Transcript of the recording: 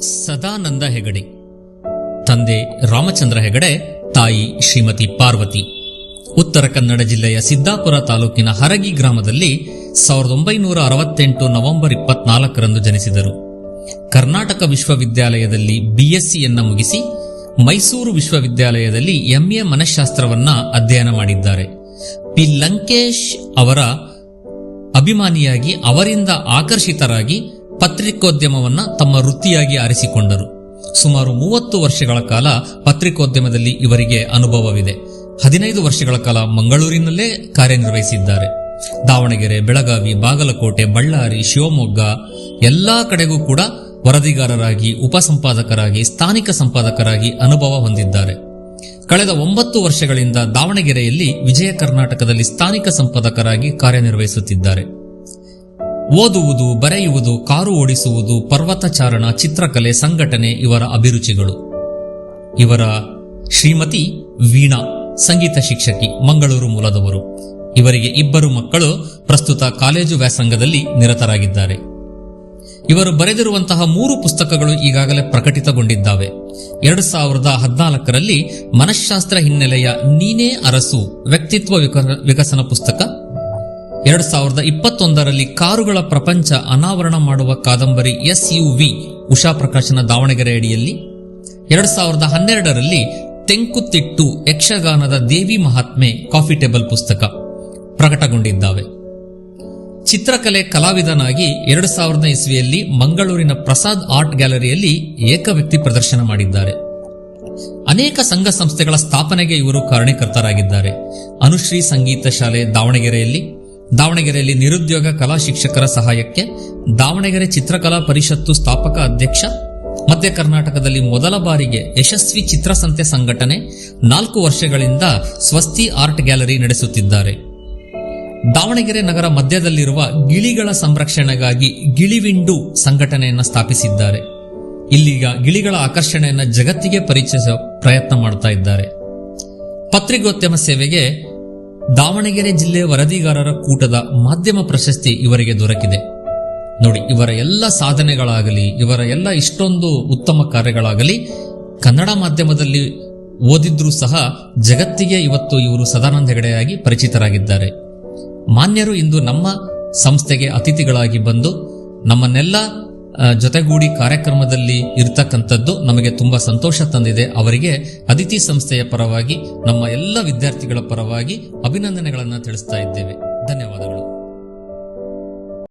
ಸದಾನಂದ ಹೆಗಡೆ, ತಂದೆ ರಾಮಚಂದ್ರ ಹೆಗಡೆ, ತಾಯಿ ಶ್ರೀಮತಿ ಪಾರ್ವತಿ. ಉತ್ತರ ಕನ್ನಡ ಜಿಲ್ಲೆಯ ಸಿದ್ದಾಪುರ ತಾಲೂಕಿನ ಹರಗಿ ಗ್ರಾಮದಲ್ಲಿ ಸಾವಿರದ ಒಂಬೈನೂರ ಅರವತ್ತೆಂಟು ನವೆಂಬರ್ ಇಪ್ಪತ್ನಾಲ್ಕರಂದು ಜನಿಸಿದರು. ಕರ್ನಾಟಕ ವಿಶ್ವವಿದ್ಯಾಲಯದಲ್ಲಿ ಬಿಎಸ್ಸಿಯನ್ನ ಮುಗಿಸಿ ಮೈಸೂರು ವಿಶ್ವವಿದ್ಯಾಲಯದಲ್ಲಿ ಎಂಎ ಮನಃಶಾಸ್ತ್ರವನ್ನ ಅಧ್ಯಯನ ಮಾಡಿದ್ದಾರೆ. ಪಿ ಲಂಕೇಶ್ ಅವರ ಅಭಿಮಾನಿಯಾಗಿ ಅವರಿಂದ ಆಕರ್ಷಿತರಾಗಿ ಪತ್ರಿಕೋದ್ಯಮವನ್ನ ತಮ್ಮ ವೃತ್ತಿಯಾಗಿ ಆರಿಸಿಕೊಂಡರು. ಸುಮಾರು ಮೂವತ್ತು ವರ್ಷಗಳ ಕಾಲ ಪತ್ರಿಕೋದ್ಯಮದಲ್ಲಿ ಇವರಿಗೆ ಅನುಭವವಿದೆ. ಹದಿನೈದು ವರ್ಷಗಳ ಕಾಲ ಮಂಗಳೂರಿನಲ್ಲೇ ಕಾರ್ಯನಿರ್ವಹಿಸಿದ್ದಾರೆ. ದಾವಣಗೆರೆ, ಬೆಳಗಾವಿ, ಬಾಗಲಕೋಟೆ, ಬಳ್ಳಾರಿ, ಶಿವಮೊಗ್ಗ ಎಲ್ಲಾ ಕಡೆಗೂ ಕೂಡ ವರದಿಗಾರರಾಗಿ, ಉಪಸಂಪಾದಕರಾಗಿ, ಸ್ಥಾನಿಕ ಸಂಪಾದಕರಾಗಿ ಅನುಭವ ಹೊಂದಿದ್ದಾರೆ. ಕಳೆದ ಒಂಬತ್ತು ವರ್ಷಗಳಿಂದ ದಾವಣಗೆರೆಯಲ್ಲಿ ವಿಜಯ ಕರ್ನಾಟಕದಲ್ಲಿ ಸ್ಥಾನಿಕ ಸಂಪಾದಕರಾಗಿ ಕಾರ್ಯನಿರ್ವಹಿಸುತ್ತಿದ್ದಾರೆ. ಓದುವುದು, ಬರೆಯುವುದು, ಕಾರು ಓಡಿಸುವುದು ಪರ್ವತ ಚಾರಣ ಚಿತ್ರಕಲೆ, ಸಂಘಟನೆ ಇವರ ಅಭಿರುಚಿಗಳು. ಇವರ ಶ್ರೀಮತಿ ವೀಣಾ, ಸಂಗೀತ ಶಿಕ್ಷಕಿ, ಮಂಗಳೂರು ಮೂಲದವರು. ಇವರಿಗೆ ಇಬ್ಬರು ಮಕ್ಕಳು ಪ್ರಸ್ತುತ ಕಾಲೇಜು ವ್ಯಾಸಂಗದಲ್ಲಿ ನಿರತರಾಗಿದ್ದಾರೆ. ಇವರು ಬರೆದಿರುವಂತಹ ಮೂರು ಪುಸ್ತಕಗಳು ಈಗಾಗಲೇ ಪ್ರಕಟಿತಗೊಂಡಿದ್ದಾವೆ. ಎರಡು ಸಾವಿರದ ಹದಿನಾಲ್ಕರಲ್ಲಿ ಮನಃಶಾಸ್ತ್ರ ಹಿನ್ನೆಲೆಯ ನೀನೇ ಅರಸು ವ್ಯಕ್ತಿತ್ವ ವಿಕ- ವಿಕಸನ ಪುಸ್ತಕ ಎರಡು ಸಾವಿರದ ಇಪ್ಪತ್ತೊಂದರಲ್ಲಿ ಕಾರುಗಳ ಪ್ರಪಂಚ ಅನಾವರಣ ಮಾಡುವ ಕಾದಂಬರಿ ಎಸ್ ಯು ವಿ ಉಷಾ ಪ್ರಕಾಶನ ದಾವಣಗೆರೆ ಅಡಿಯಲ್ಲಿ. ಎರಡ್ ಸಾವಿರದ ಹನ್ನೆರಡರಲ್ಲಿ ತೆಂಕುತಿಟ್ಟು ಯಕ್ಷಗಾನದ ದೇವಿ ಮಹಾತ್ಮೆ ಕಾಫಿ ಟೇಬಲ್ ಪುಸ್ತಕ ಪ್ರಕಟಗೊಂಡಿದ್ದಾವೆ. ಚಿತ್ರಕಲೆ ಕಲಾವಿದನಾಗಿ ಎರಡು ಸಾವಿರದ ಇಸ್ವಿಯಲ್ಲಿ ಮಂಗಳೂರಿನ ಪ್ರಸಾದ್ ಆರ್ಟ್ ಗ್ಯಾಲರಿಯಲ್ಲಿ ಏಕವ್ಯಕ್ತಿ ಪ್ರದರ್ಶನ ಮಾಡಿದ್ದಾರೆ. ಅನೇಕ ಸಂಘ ಸಂಸ್ಥೆಗಳ ಸ್ಥಾಪನೆಗೆ ಇವರು ಕಾರಣೀಕರ್ತರಾಗಿದ್ದಾರೆ ಅನುಶ್ರೀ ಸಂಗೀತ ಶಾಲೆ ದಾವಣಗೆರೆಯಲ್ಲಿ ದಾವಣಗೆರೆಯಲ್ಲಿ ನಿರುದ್ಯೋಗ ಕಲಾ ಶಿಕ್ಷಕರ ಸಹಾಯಕ್ಕೆ ದಾವಣಗೆರೆ ಚಿತ್ರಕಲಾ ಪರಿಷತ್ತು ಸ್ಥಾಪಕ ಅಧ್ಯಕ್ಷ, ಮಧ್ಯ ಕರ್ನಾಟಕದಲ್ಲಿ ಮೊದಲ ಬಾರಿಗೆ ಯಶಸ್ವಿ ಚಿತ್ರಸಂತೆ ಸಂಘಟನೆ ನಾಲ್ಕು ವರ್ಷಗಳಿಂದ ಸ್ವಸ್ತಿ ಆರ್ಟ್ ಗ್ಯಾಲರಿ ನಡೆಸುತ್ತಿದ್ದಾರೆ. ದಾವಣಗೆರೆ ನಗರ ಮಧ್ಯದಲ್ಲಿರುವ ಗಿಳಿಗಳ ಸಂರಕ್ಷಣೆಗಾಗಿ ಗಿಳಿವಿಂಡು ಸಂಘಟನೆಯನ್ನು ಸ್ಥಾಪಿಸಿದ್ದಾರೆ. ಇಲ್ಲಿಗ ಗಿಳಿಗಳ ಆಕರ್ಷಣೆಯನ್ನು ಜಗತ್ತಿಗೆ ಪರಿಚಯಿಸುವ ಪ್ರಯತ್ನ ಮಾಡ್ತಾ ಇದ್ದಾರೆ. ಪತ್ರಿಕೋದ್ಯಮ ಸೇವೆಗೆ ದಾವಣಗೆರೆ ಜಿಲ್ಲೆ ವರದಿಗಾರರ ಕೂಟದ ಮಾಧ್ಯಮ ಪ್ರಶಸ್ತಿ ಇವರಿಗೆ ದೊರಕಿದೆ. ನೋಡಿ, ಇವರ ಎಲ್ಲ ಸಾಧನೆಗಳಾಗಲಿ, ಇವರ ಎಲ್ಲ ಇಷ್ಟೊಂದು ಉತ್ತಮ ಕಾರ್ಯಗಳಾಗಲಿ ಕನ್ನಡ ಮಾಧ್ಯಮದಲ್ಲಿ ಓದಿದ್ರೂ ಸಹ ಜಗತ್ತಿಗೆ ಇವತ್ತು ಇವರು ಸದಾನಂದ ಹೆಗಡೆಯಾಗಿ ಪರಿಚಿತರಾಗಿದ್ದಾರೆ. ಮಾನ್ಯರು ಇಂದು ನಮ್ಮ ಸಂಸ್ಥೆಗೆ ಅತಿಥಿಗಳಾಗಿ ಬಂದು ನಮ್ಮನ್ನೆಲ್ಲ ಜೊತೆಗೂಡಿ ಕಾರ್ಯಕ್ರಮದಲ್ಲಿ ಇರತಕ್ಕಂಥದ್ದು ನಮಗೆ ತುಂಬಾ ಸಂತೋಷ ತಂದಿದೆ. ಅವರಿಗೆ ಅದಿತಿ ಸಂಸ್ಥೆಯ ಪರವಾಗಿ, ನಮ್ಮ ಎಲ್ಲ ವಿದ್ಯಾರ್ಥಿಗಳ ಪರವಾಗಿ ಅಭಿನಂದನೆಗಳನ್ನು ತಿಳಿಸ್ತಾ ಇದ್ದೇವೆ. ಧನ್ಯವಾದಗಳು.